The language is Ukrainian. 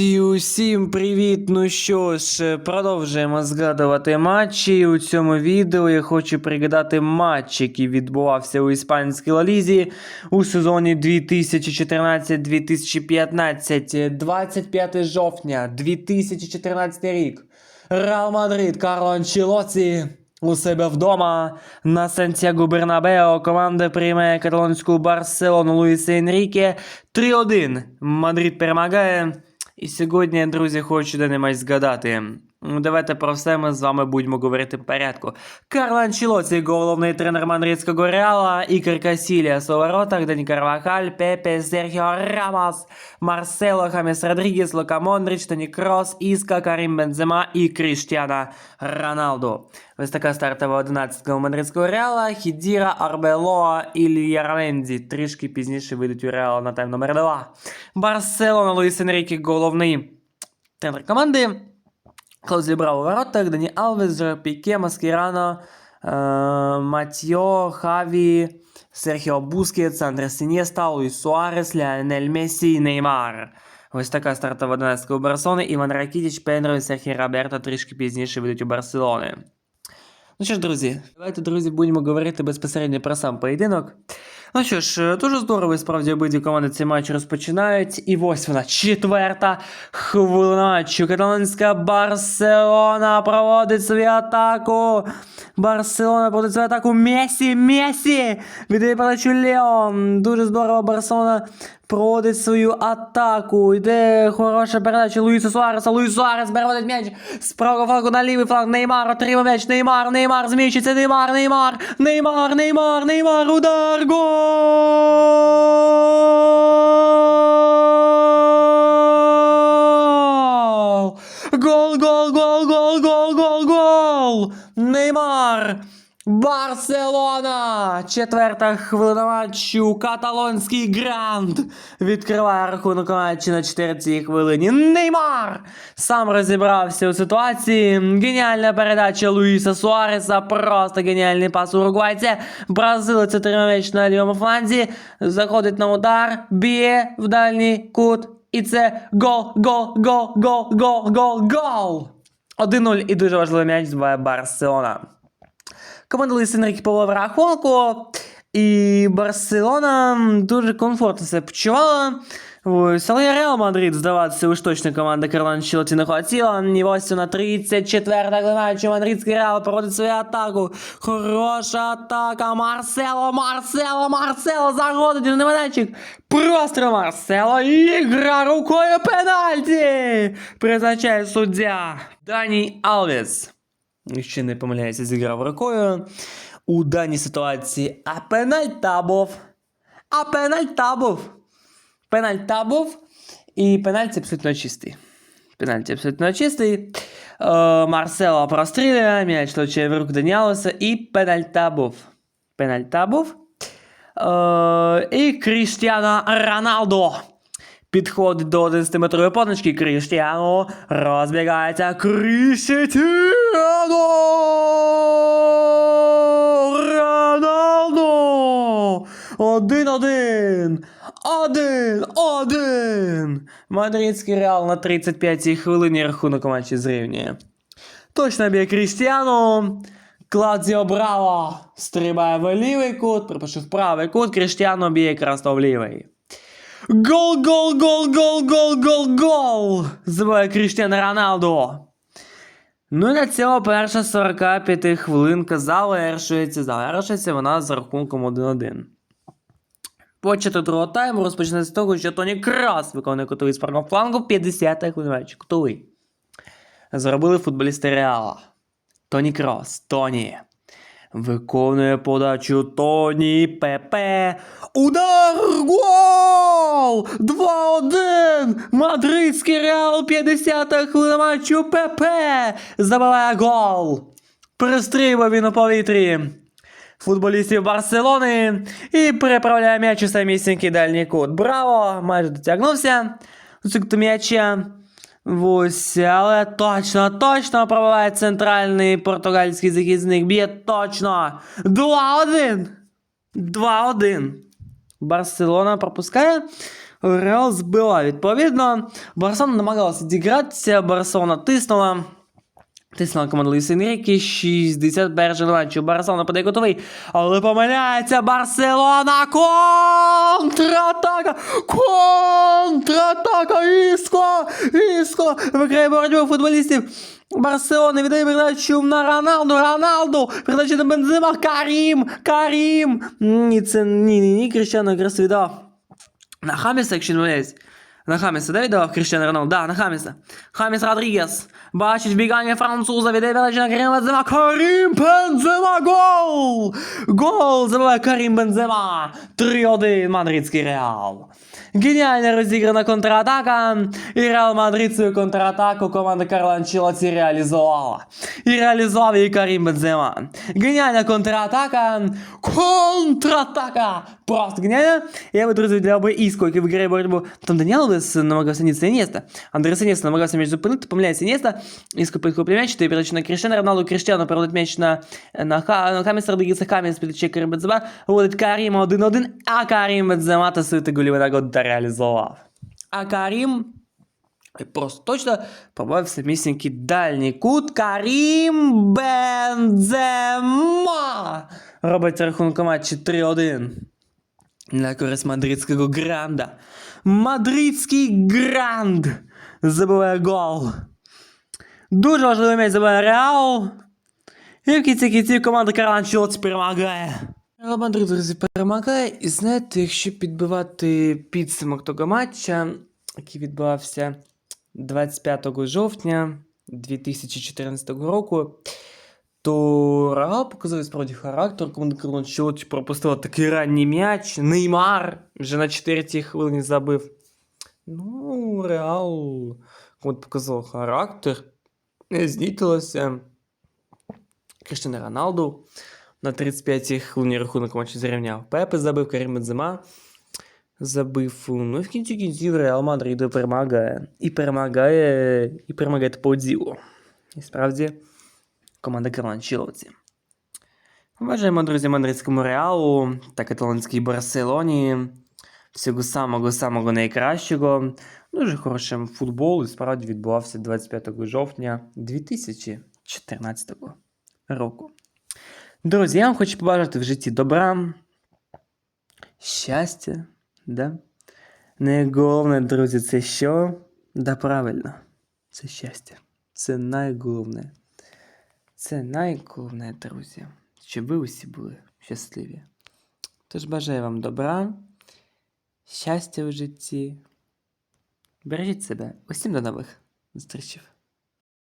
Друзі, усім привіт! Ну що ж, продовжуємо згадувати матчі. У цьому відео я хочу пригадати матч, який відбувався у іспанській лалізі у сезоні 2014-2015, 25 жовтня 2014 рік. Реал Мадрид, Карло Анчелоці у себе вдома на Сантьяго Бернабео команда приймає каталонську Барселону Луїса Енріке 3-1. Мадрид перемагає. І сьогодні, друзі, хочу де-немай згадати. Ну, Давайте про все ми з вами будемо говорити по порядку. Карло Анчелоці, головний тренер мадридського Реала, Ікар Касіліас у воротах, Дані Карвахаль, Пепе, Серхіо Рамос, Марсело, Хамес Родрігес, Лука Мондрич, Тоні Крос, Іска, Карім Бензема і Кріштіана Роналду. Ось така стартова одинадцятка у мадридського Реала, Хідіра, Арбелоа і Ліяраменді. Трішки пізніше вийдуть у Реала на тайм номер 2. Барселона, Луїс Енріке, головний тренер команди. Клаузі Браво у воротах, Дані Алвес, Піке, Маскірано, е, Матьо, Хаві, Серхіо Бускетс, Андрес Інєста, Луїс Суарес, Леонель Месі Неймар. Ось така стартова 11 у Барселони. Іван Ракітіч, Пенро і Серхій Роберто трішки пізніше вийдуть у Барселони. Ну що ж, друзі, давайте, друзі, будемо говорити безпосередньо про сам поєдинок. Ну що ж, дуже здорово, і справді обидві команди цей матч розпочинають. І ось вона, четверта хвилина матчу. Каталонська Барселона проводить свою атаку. Барселона проводить свою атаку. Месі, Месі! Віддає передачу Леон. Дуже здорово Барселона проводить свою атаку. Йде хороша передача Луїса Суареса. Луїс Суарес переводить м'яч з правого флангу на лівий фланг. Неймар отримав м'яч. Неймар, Неймар зміщиться. Неймар, Неймар, Неймар, Неймар, Неймар, удар, гол! Гол, гол, гол, гол, гол, гол, гол! Неймар! Барселона! Четверта хвилина матчу. Каталонський гранд відкриває рахунок матчу на четвертій хвилині. Неймар сам розібрався у ситуації. Геніальна передача Луїса Суареса. Просто геніальний пас уругвайця. Бразилець отримав м'яч на лівому фланзі. Заходить на удар, б'є в дальній кут. І це гол, гол, гол, гол, гол, гол, гол. 1-0 і дуже важливий м'яч збиває Барселона. Команда повела в рахунку, і Барселона дуже комфортно себе почувала. Ось, але Реал Мадрид, здаватися, уж точно команда Карло Анчелоті не хотіла. І ось на 34-та матчу Мадридський Реал проводить свою атаку. Хороша атака. Марсело, Марсело, Марсело заходить на майданчик. Просто Марсело. І гра рукою пенальті. Призначає суддя. Дані Алвес. Ще не помиляюся, зіграв рукою. У даній ситуації. А пенальта був. А пенальта був. Пенальта був. І пенальті абсолютно чистий. Пенальті абсолютно чистий. Е, Марсело прострілює, м'яч точає в руку Даніалоса і пенальта був. Пенальта був. Е, і Кріштіано Роналдо. Підходить до 11-метрової позначки Кріштіану. Розбігається Кріштіану Роналдо! Один-один! Один-один! Мадридський реал на 35-й хвилині рахунок матчі зрівнює. Точно б'є Кріштіану. Кладзіо Браво стрибає в лівий кут, припишу в правий кут, Кріштіану б'є якраз то в лівий. Гол, гол, гол, гол, гол, гол, гол! Забиває Кріштіану Роналду. Ну і на цьому перша 45 хвилинка завершується. Завершується вона з рахунком 1-1. Початок другого тайму розпочнеться з того, що Тоні Крас виконує кутовий з правого флангу 50-та хвилина матчу. Зробили футболісти Реала. Тоні Крос. Тоні. Виконує подачу Тоні ПП. Удар! Гол! 2-1! Мадридський Реал 50-та хвилина матчу ПП. Забиває гол. Пристрибав він у повітрі. Футболістів Барселони і переправляє м'яч у самісінький дальній кут. Браво! Майже дотягнувся до м'яча. Ось, але точно, точно пробиває центральний португальський захисник. Б'є точно. 2-1. 2-1. Барселона пропускає. Реал збила. Відповідно, Барселона намагалася зігратися, Барселона тиснула. Тиснула команда Луїса Енріки, 61 матчу. Барселона подає готовий, але помиляється Барселона. Контратака! Контратака! Іско! Іско! Викрає боротьбу футболістів. Барселона віддає передачу на Роналду, Роналду, передача на Бензима, Карім, Карім. Ні, це ні, ні, ні, Кріштиану якраз. На Хаміса, якщо не помиляюсь. На Хаміса, да, віддав Кріштиану Роналду? Да, на Хаміса. Хаміс Родрігес. Бачить бігання француза, віддає передачу на Карім Бензима. Карім Бензима, гол! Гол забиває Карім Бензема. 3-1, мадридський Реал. Геніально розіграна контратака. І Реал Мадрид свою контратаку команда Карла Анчелоті реалізувала. І реалізував її Карім Бензема. Геніальна контратака. Контратака! Просто геніальна. Я би, друзі, для обоє Іско, який виграє боротьбу. Там Даніел Лес намагався ніц Інєста. Андрес Інєста намагався м'яч зупинити, помиляється Інєста. Іско підхоплює м'яч, то передача на Кріштиану Роналду. Кріштиану переводить м'яч на, на, Ха- на Хаміс Родрігеса. Хаміс підчає Карім Бензема. Вводить Каріма 1-1, а Карім Бензема та свою голіву нагоду реалізував. А Карім і Просто точно побавив самісінький дальній кут. Карім Бензема робить рахунок у матчі 3-1 на користь мадридського гранда. Мадридський гранд забиває гол. Дуже важливий м'яч забиває Реал. І в кінці кінців команда Карла Анчелоті перемагає. Мадрид, друзі, перемагає. І знаєте, якщо підбивати підсумок того матча, який відбувався 25 жовтня 2014 року, то Реал показав справді характер, команда Карло Анчелоті пропустила такий ранній м'яч. Неймар вже на 4 хвилині забив. Ну, Реал команда показав характер, не знітилося. Криштиану Роналду на 35-й хвилині рахунок матчу зрівняв. Пепе забив, Карім Бензема забив. Ну і в кінці кінців Реал Мадриду перемагає. І перемагає, і перемагає по ділу. І справді команда Карло Анчелоті. Бажаємо, друзі, мадридському Реалу та каталонській Барселоні. Всього самого-самого найкращого. Дуже хорошим футбол і справді відбувався 25 жовтня 2014 року. Друзі, я вам хочу побажати в житті добра, щастя, да? Найголовне, друзі, це що? Да правильно, це щастя. Це найголовне. Це найголовне, друзі, щоб ви усі були щасливі. Тож бажаю вам добра, щастя в житті. Бережіть себе. Усім до нових зустрічей.